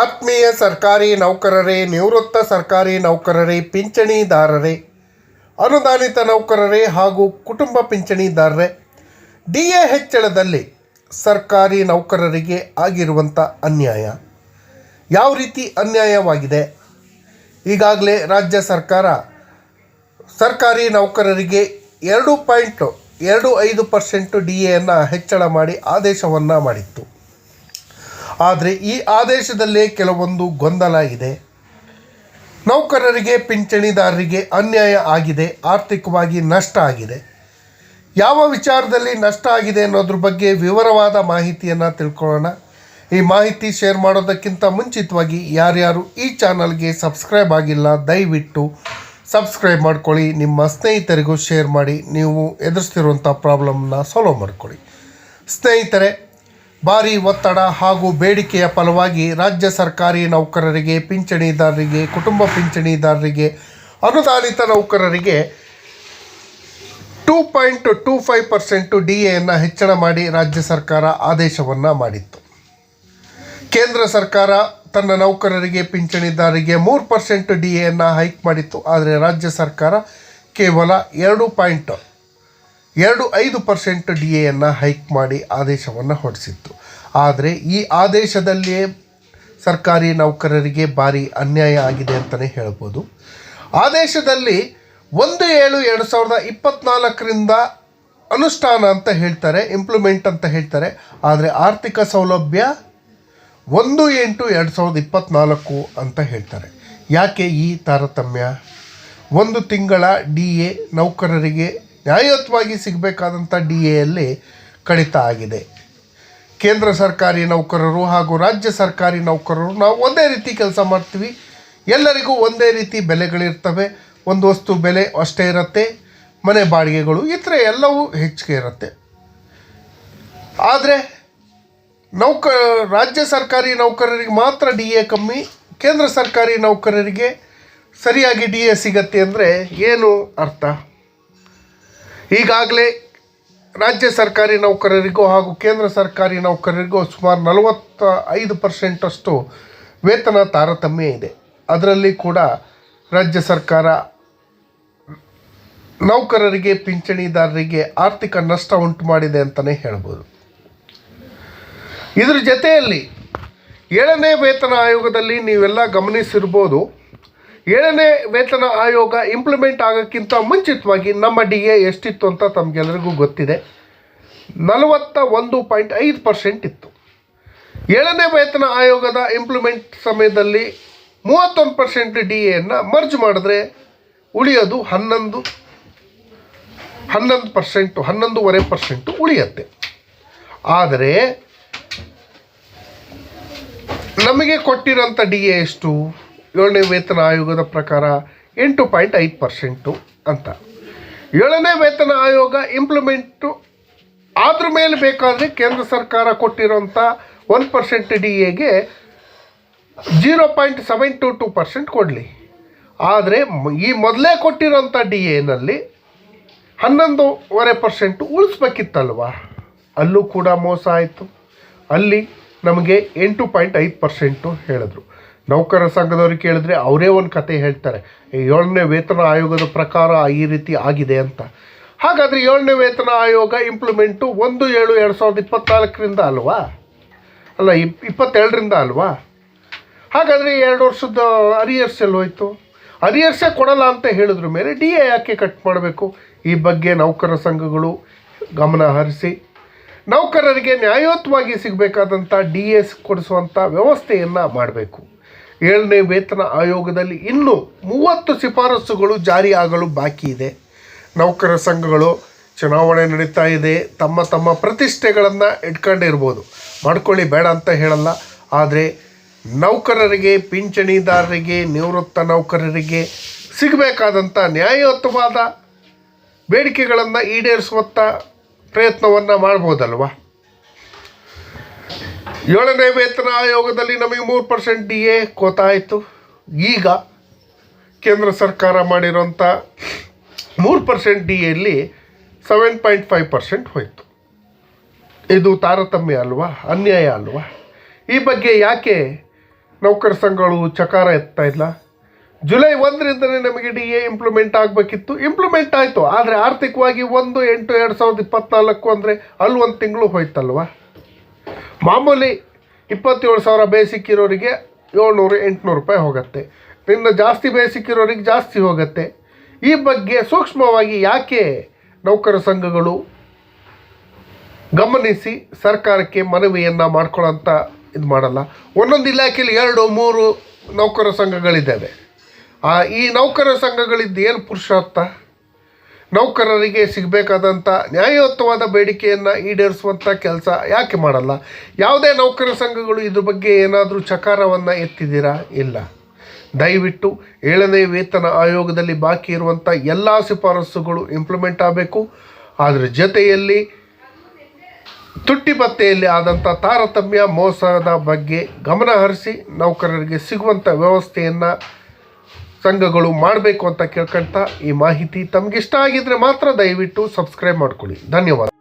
ಆತ್ಮೀಯ ಸರ್ಕಾರಿ ನೌಕರರೇ, ನಿವೃತ್ತ ಸರ್ಕಾರಿ ನೌಕರರೇ, ಪಿಂಚಣಿದಾರರೇ, ಅನುದಾನಿತ ನೌಕರರೇ ಹಾಗೂ ಕುಟುಂಬ ಪಿಂಚಣಿದಾರರೇ, ಡಿ ಎ ಹೆಚ್ಚಳದಲ್ಲಿ ಸರ್ಕಾರಿ ನೌಕರರಿಗೆ ಆಗಿರುವಂಥ ಅನ್ಯಾಯ. ಯಾವ ರೀತಿ ಅನ್ಯಾಯವಾಗಿದೆ? ಈಗಾಗಲೇ ರಾಜ್ಯ ಸರ್ಕಾರ ಸರ್ಕಾರಿ ನೌಕರರಿಗೆ ಎರಡು ಪಾಯಿಂಟು ಎರಡು ಐದು ಪರ್ಸೆಂಟು ಡಿ ಎಯನ್ನು ಹೆಚ್ಚಳ ಮಾಡಿ ಆದೇಶವನ್ನು ಮಾಡಿತ್ತು. ಆದರೆ ಈ ಆದೇಶದಲ್ಲೇ ಕೆಲವೊಂದು ಗೊಂದಲ ಇದೆ. ನೌಕರರಿಗೆ, ಪಿಂಚಣಿದಾರರಿಗೆ ಅನ್ಯಾಯ ಆಗಿದೆ, ಆರ್ಥಿಕವಾಗಿ ನಷ್ಟ ಆಗಿದೆ. ಯಾವ ವಿಚಾರದಲ್ಲಿ ನಷ್ಟ ಆಗಿದೆ ಅನ್ನೋದ್ರ ಬಗ್ಗೆ ವಿವರವಾದ ಮಾಹಿತಿಯನ್ನು ತಿಳ್ಕೊಳ್ಳೋಣ. ಈ ಮಾಹಿತಿ ಶೇರ್ ಮಾಡೋದಕ್ಕಿಂತ ಮುಂಚಿತವಾಗಿ ಯಾರ್ಯಾರು ಈ ಚಾನಲ್ಗೆ ಸಬ್ಸ್ಕ್ರೈಬ್ ಆಗಿಲ್ಲ, ದಯವಿಟ್ಟು ಸಬ್ಸ್ಕ್ರೈಬ್ ಮಾಡ್ಕೊಳ್ಳಿ. ನಿಮ್ಮ ಸ್ನೇಹಿತರಿಗೂ ಶೇರ್ ಮಾಡಿ. ನೀವು ಎದುರಿಸ್ತಿರುವಂಥ ಪ್ರಾಬ್ಲಮ್ನ ಸಾಲ್ವ್ ಮಾಡ್ಕೊಳ್ಳಿ. ಸ್ನೇಹಿತರೆ ಭಾರಿ ಒತ್ತಡ ಹಾಗೂ ಬೇಡಿಕೆಯ ಫಲವಾಗಿ ರಾಜ್ಯ ಸರ್ಕಾರಿ ನೌಕರರಿಗೆ, ಪಿಂಚಣಿದಾರರಿಗೆ, ಕುಟುಂಬ ಪಿಂಚಣಿದಾರರಿಗೆ, ಅನುದಾನಿತ ನೌಕರರಿಗೆ two point two five percent D ಎಯನ್ನು ಹೆಚ್ಚಳ ಮಾಡಿ ರಾಜ್ಯ ಸರ್ಕಾರ ಆದೇಶವನ್ನು ಮಾಡಿತ್ತು. ಕೇಂದ್ರ ಸರ್ಕಾರ ತನ್ನ ನೌಕರರಿಗೆ, ಪಿಂಚಣಿದಾರರಿಗೆ ಮೂರು ಪರ್ಸೆಂಟ್ ಡಿ ಎಯನ್ನು ಹೈಕ್ ಮಾಡಿತ್ತು. ಆದರೆ ರಾಜ್ಯ ಸರ್ಕಾರ ಕೇವಲ ಎರಡು ಪಾಯಿಂಟ್ ಎರಡು ಐದು ಪರ್ಸೆಂಟ್ ಡಿ ಎಯನ್ನು ಹೈಕ್ ಮಾಡಿ ಆದೇಶವನ್ನು ಹೊರಡಿಸಿತ್ತು. ಆದರೆ ಈ ಆದೇಶದಲ್ಲಿಯೇ ಸರ್ಕಾರಿ ನೌಕರರಿಗೆ ಭಾರಿ ಅನ್ಯಾಯ ಆಗಿದೆ ಅಂತಲೇ ಹೇಳ್ಬೋದು. ಆದೇಶದಲ್ಲಿ ಒಂದು ಏಳು ಎರಡು ಸಾವಿರದ ಇಪ್ಪತ್ತ್ನಾಲ್ಕರಿಂದ ಅನುಷ್ಠಾನ ಅಂತ ಹೇಳ್ತಾರೆ ಇಂಪ್ಲಿಮೆಂಟ್ ಅಂತ ಹೇಳ್ತಾರೆ. ಆದರೆ ಆರ್ಥಿಕ ಸೌಲಭ್ಯ ಒಂದು ಎಂಟು ಎರಡು ಸಾವಿರದ ಇಪ್ಪತ್ತ್ನಾಲ್ಕು ಅಂತ ಹೇಳ್ತಾರೆ. ಯಾಕೆ ಈ ತಾರತಮ್ಯ? ಒಂದು ತಿಂಗಳ ಡಿ ಎ ನೌಕರರಿಗೆ ನ್ಯಾಯಯುತವಾಗಿ ಸಿಗಬೇಕಾದಂಥ ಡಿ ಎಯಲ್ಲಿ ಕಡಿತ ಆಗಿದೆ. ಕೇಂದ್ರ ಸರ್ಕಾರಿ ನೌಕರರು ಹಾಗೂ ರಾಜ್ಯ ಸರ್ಕಾರಿ ನೌಕರರು, ನಾವು ಒಂದೇ ರೀತಿ ಕೆಲಸ ಮಾಡ್ತೀವಿ. ಎಲ್ಲರಿಗೂ ಒಂದೇ ರೀತಿ ಬೆಲೆಗಳಿರ್ತವೆ. ಒಂದು ವಸ್ತು ಬೆಲೆ ಅಷ್ಟೇ ಇರುತ್ತೆ. ಮನೆ ಬಾಡಿಗೆಗಳು ಈ ಥರ ಎಲ್ಲವೂ ಹೆಚ್ಚಿಗೆ ಇರುತ್ತೆ. ಆದರೆ, ನೌಕ, ರಾಜ್ಯ ಸರ್ಕಾರಿ ನೌಕರರಿಗೆ ಮಾತ್ರ ಡಿ ಎ ಕಮ್ಮಿ, ಕೇಂದ್ರ ಸರ್ಕಾರಿ ನೌಕರರಿಗೆ ಸರಿಯಾಗಿ ಡಿ ಎ ಸಿಗತ್ತೆ ಅಂದರೆ ಏನು ಅರ್ಥ? ಈಗಾಗಲೇ ರಾಜ್ಯ ಸರ್ಕಾರಿ ನೌಕರರಿಗೂ ಹಾಗೂ ಕೇಂದ್ರ ಸರ್ಕಾರಿ ನೌಕರರಿಗೂ ಸುಮಾರು ನಲವತ್ತ ಐದು ಪರ್ಸೆಂಟಷ್ಟು ವೇತನ ತಾರತಮ್ಯ ಇದೆ. ಅದರಲ್ಲಿ ಕೂಡ ರಾಜ್ಯ ಸರ್ಕಾರ ನೌಕರರಿಗೆ, ಪಿಂಚಣಿದಾರರಿಗೆ ಆರ್ಥಿಕ ನಷ್ಟ ಉಂಟು ಮಾಡಿದೆ ಅಂತಲೇ ಹೇಳ್ಬೋದು. ಇದರ ಜೊತೆಯಲ್ಲಿ ಏಳನೇ ವೇತನ ಆಯೋಗದಲ್ಲಿ ನೀವೆಲ್ಲ ಗಮನಿಸಿರ್ಬೋದು ಏಳನೇ ವೇತನ ಆಯೋಗ ಇಂಪ್ಲಿಮೆಂಟ್ ಆಗೋಕ್ಕಿಂತ ಮುಂಚಿತವಾಗಿ ನಮ್ಮ ಡಿ ಎ ಎಷ್ಟಿತ್ತು ಅಂತ ತಮಗೆಲ್ಲರಿಗೂ ಗೊತ್ತಿದೆ. ನಲವತ್ತ ಒಂದು ಪಾಯಿಂಟ್ ಐದು ಪರ್ಸೆಂಟ್ ಇತ್ತು. ಏಳನೇ ವೇತನ ಆಯೋಗದ ಇಂಪ್ಲಿಮೆಂಟ್ ಸಮಯದಲ್ಲಿ ಮೂವತ್ತೊಂದು ಪರ್ಸೆಂಟ್ ಡಿ ಎನ್ನು ಮರ್ಜ್ ಮಾಡಿದ್ರೆ ಉಳಿಯೋದು ಹನ್ನೊಂದು ಹನ್ನೊಂದು ಪರ್ಸೆಂಟು, ಹನ್ನೊಂದೂವರೆ ಪರ್ಸೆಂಟು ಉಳಿಯುತ್ತೆ. ಆದರೆ ನಮಗೆ ಕೊಟ್ಟಿರೋಂಥ ಡಿ ಎ ಎಷ್ಟು? ಏಳನೇ ವೇತನ ಆಯೋಗದ ಪ್ರಕಾರ ಎಂಟು ಪಾಯಿಂಟ್ ಐದು ಪರ್ಸೆಂಟು ಅಂತ. ಏಳನೇ ವೇತನ ಆಯೋಗ ಇಂಪ್ಲಿಮೆಂಟು ಅದ್ರ ಮೇಲೆ ಬೇಕಾದರೆ ಕೇಂದ್ರ ಸರ್ಕಾರ ಕೊಟ್ಟಿರೋಂಥ ಒನ್ ಪರ್ಸೆಂಟ್ ಡಿ ಎಗೆ zero point seven two two percent ಕೊಡಲಿ. ಆದರೆ ಈ ಮೊದಲೇ ಕೊಟ್ಟಿರೋಂಥ ಡಿ ಎನಲ್ಲಿ ಹನ್ನೊಂದೂವರೆ ಪರ್ಸೆಂಟು ಉಳಿಸ್ಬೇಕಿತ್ತಲ್ವ? ಅಲ್ಲೂ ಕೂಡ ಮೋಸ ಆಯಿತು. ಅಲ್ಲಿ ನಮಗೆ ಎಂಟು ಪಾಯಿಂಟ್ ಐದು ಪರ್ಸೆಂಟು ಹೇಳಿದ್ರು. ನೌಕರ ಸಂಘದವ್ರಿಗೆ ಕೇಳಿದ್ರೆ ಅವರೇ ಒಂದು ಕತೆ ಹೇಳ್ತಾರೆ, ಏಳನೇ ವೇತನ ಆಯೋಗದ ಪ್ರಕಾರ ಈ ರೀತಿ ಆಗಿದೆ ಅಂತ. ಹಾಗಾದರೆ ಏಳನೇ ವೇತನ ಆಯೋಗ ಇಂಪ್ಲಿಮೆಂಟು ಒಂದು ಏಳು ಎರಡು ಸಾವಿರದ ಇಪ್ಪತ್ತ್ನಾಲ್ಕರಿಂದ ಅಲ್ವಾ? ಅಲ್ಲ, ಇಪ್ ಇಪ್ಪತ್ತೇಳರಿಂದ ಅಲ್ವಾ? ಹಾಗಾದರೆ ಎರಡು ವರ್ಷದ ಅರಿಯರ್ಸ್ ಎಲ್ಲೋಯ್ತು? ಅರಿಯರ್ಸೇ ಕೊಡಲ್ಲ ಅಂತ ಹೇಳಿದ್ರ ಮೇಲೆ ಡಿ ಎ ಯಾಕೆ ಕಟ್ ಮಾಡಬೇಕು? ಈ ಬಗ್ಗೆ ನೌಕರ ಸಂಘಗಳು ಗಮನ ಹರಿಸಿ, ನೌಕರರಿಗೆ ನ್ಯಾಯೋತ್ವಾಗಿ ಸಿಗಬೇಕಾದಂಥ ಡಿ ಎಸ್ ಕೊಡಿಸುವಂಥ ವ್ಯವಸ್ಥೆಯನ್ನು ಮಾಡಬೇಕು. ಏಳನೇ ವೇತನ ಆಯೋಗದಲ್ಲಿ ಇನ್ನೂ ಮೂವತ್ತು ಶಿಫಾರಸುಗಳು ಜಾರಿಯಾಗಲು ಬಾಕಿ ಇದೆ. ನೌಕರ ಸಂಘಗಳು ಚುನಾವಣೆ ನಡೀತಾ ಇದೆ. ತಮ್ಮ ತಮ್ಮ ಪ್ರತಿಷ್ಠೆಗಳನ್ನು ಇಟ್ಕೊಂಡಿರ್ಬೋದು. ಮಾಡ್ಕೊಳ್ಳಿ, ಬೇಡ ಅಂತ ಹೇಳಲ್ಲ. ಆದರೆ ನೌಕರರಿಗೆ, ಪಿಂಚಣಿದಾರರಿಗೆ, ನಿವೃತ್ತ ನೌಕರರಿಗೆ ಸಿಗಬೇಕಾದಂಥ ನ್ಯಾಯಯುತವಾದ ಬೇಡಿಕೆಗಳನ್ನು ಈಡೇರಿಸುವಂಥ ಪ್ರಯತ್ನವನ್ನು ಮಾಡ್ಬೋದಲ್ವಾ? ಏಳನೇ ವೇತನ ಆಯೋಗದಲ್ಲಿ ನಮಗೆ ಮೂರು ಪರ್ಸೆಂಟ್ ಡಿ ಎ ಗೊತ್ತಾಯಿತು. ಈಗ ಕೇಂದ್ರ ಸರ್ಕಾರ ಮಾಡಿರೋಂಥ ಮೂರು ಪರ್ಸೆಂಟ್ ಡಿ ಎಲ್ಲಿ ಸೆವೆನ್ ಪಾಯಿಂಟ್ ಫೈವ್ ಪರ್ಸೆಂಟ್ ಹೋಯಿತು. ಇದು ತಾರತಮ್ಯ ಅಲ್ವಾ? ಅನ್ಯಾಯ ಅಲ್ವಾ? ಈ ಬಗ್ಗೆ ಯಾಕೆ ನೌಕರ ಸಂಘಗಳು ಚಕಾರ ಎತ್ತಾ ಇಲ್ಲ? ಜುಲೈ ಒಂದರಿಂದಲೇ ನಮಗೆ ಡಿ ಎ ಇಂಪ್ಲಿಮೆಂಟ್ ಆಗಬೇಕಿತ್ತು. ಇಂಪ್ಲಿಮೆಂಟ್ ಆಯಿತು. ಆದರೆ ಆರ್ಥಿಕವಾಗಿ ಒಂದು ಎಂಟು ಎರಡು ಸಾವಿರದ ಇಪ್ಪತ್ತ್ನಾಲ್ಕು ಅಂದರೆ ಅಲ್ಲಿ ಒಂದು ತಿಂಗಳು ಹೋಯ್ತಲ್ವ? ಮಾಮೂಲಿ ಇಪ್ಪತ್ತೇಳು ಸಾವಿರ ಬೇಸಿಕ್ ಇರೋರಿಗೆ ಏಳ್ನೂರು, ಎಂಟುನೂರು ರೂಪಾಯಿ ಹೋಗುತ್ತೆ. ಇನ್ನು ಜಾಸ್ತಿ ಬೇಸಿಕ್ ಇರೋರಿಗೆ ಜಾಸ್ತಿ ಹೋಗುತ್ತೆ. ಈ ಬಗ್ಗೆ ಸೂಕ್ಷ್ಮವಾಗಿ ಯಾಕೆ ನೌಕರ ಸಂಘಗಳು ಗಮನಿಸಿ ಸರ್ಕಾರಕ್ಕೆ ಮನವಿಯನ್ನು ಮಾಡ್ಕೊಳ್ಳೋಂಥ ಇದು ಮಾಡಲ್ಲ. ಒಂದೊಂದು ಇಲಾಖೆಯಲ್ಲಿ ಎರಡು, ಮೂರು ನೌಕರ ಸಂಘಗಳಿದ್ದಾವೆ. ಈ ನೌಕರ ಸಂಘಗಳಿದ್ದು ಏನು ಪುರುಷಾರ್ಥ? ನೌಕರರಿಗೆ ಸಿಗಬೇಕಾದಂಥ ನ್ಯಾಯಯುತವಾದ ಬೇಡಿಕೆಯನ್ನು ಈಡೇರಿಸುವಂಥ ಕೆಲಸ ಯಾಕೆ ಮಾಡಲ್ಲ? ಯಾವುದೇ ನೌಕರ ಸಂಘಗಳು ಇದ್ರ ಬಗ್ಗೆ ಏನಾದರೂ ಚಕಾರವನ್ನು ಎತ್ತಿದ್ದೀರಾ? ಇಲ್ಲ. ದಯವಿಟ್ಟು ಏಳನೇ ವೇತನ ಆಯೋಗದಲ್ಲಿ ಬಾಕಿ ಇರುವಂಥ ಎಲ್ಲ ಶಿಫಾರಸುಗಳು ಇಂಪ್ಲಿಮೆಂಟ್ ಆಗಬೇಕು. ಅದರ ಜೊತೆಯಲ್ಲಿ ತುಟ್ಟಿ ಭತ್ತೆಯಲ್ಲಿ ಆದಂಥ ತಾರತಮ್ಯ ಮೋಸದ ಬಗ್ಗೆ ಗಮನ ಹರಿಸಿ ನೌಕರರಿಗೆ ಸಿಗುವಂಥ ವ್ಯವಸ್ಥೆಯನ್ನು ಸಂಘಗಳು ಮಾಡಬೇಕು ಅಂತ ಕೇಳ್ಕೊಳ್ತಾ ಈ ಮಾಹಿತಿ ತಮಗಿಷ್ಟ ಆಗಿದ್ರೆ ಮಾತ್ರ ದಯವಿಟ್ಟು ಸಬ್ಸ್ಕ್ರೈಬ್ ಮಾಡ್ಕೊಳ್ಳಿ. ಧನ್ಯವಾದ.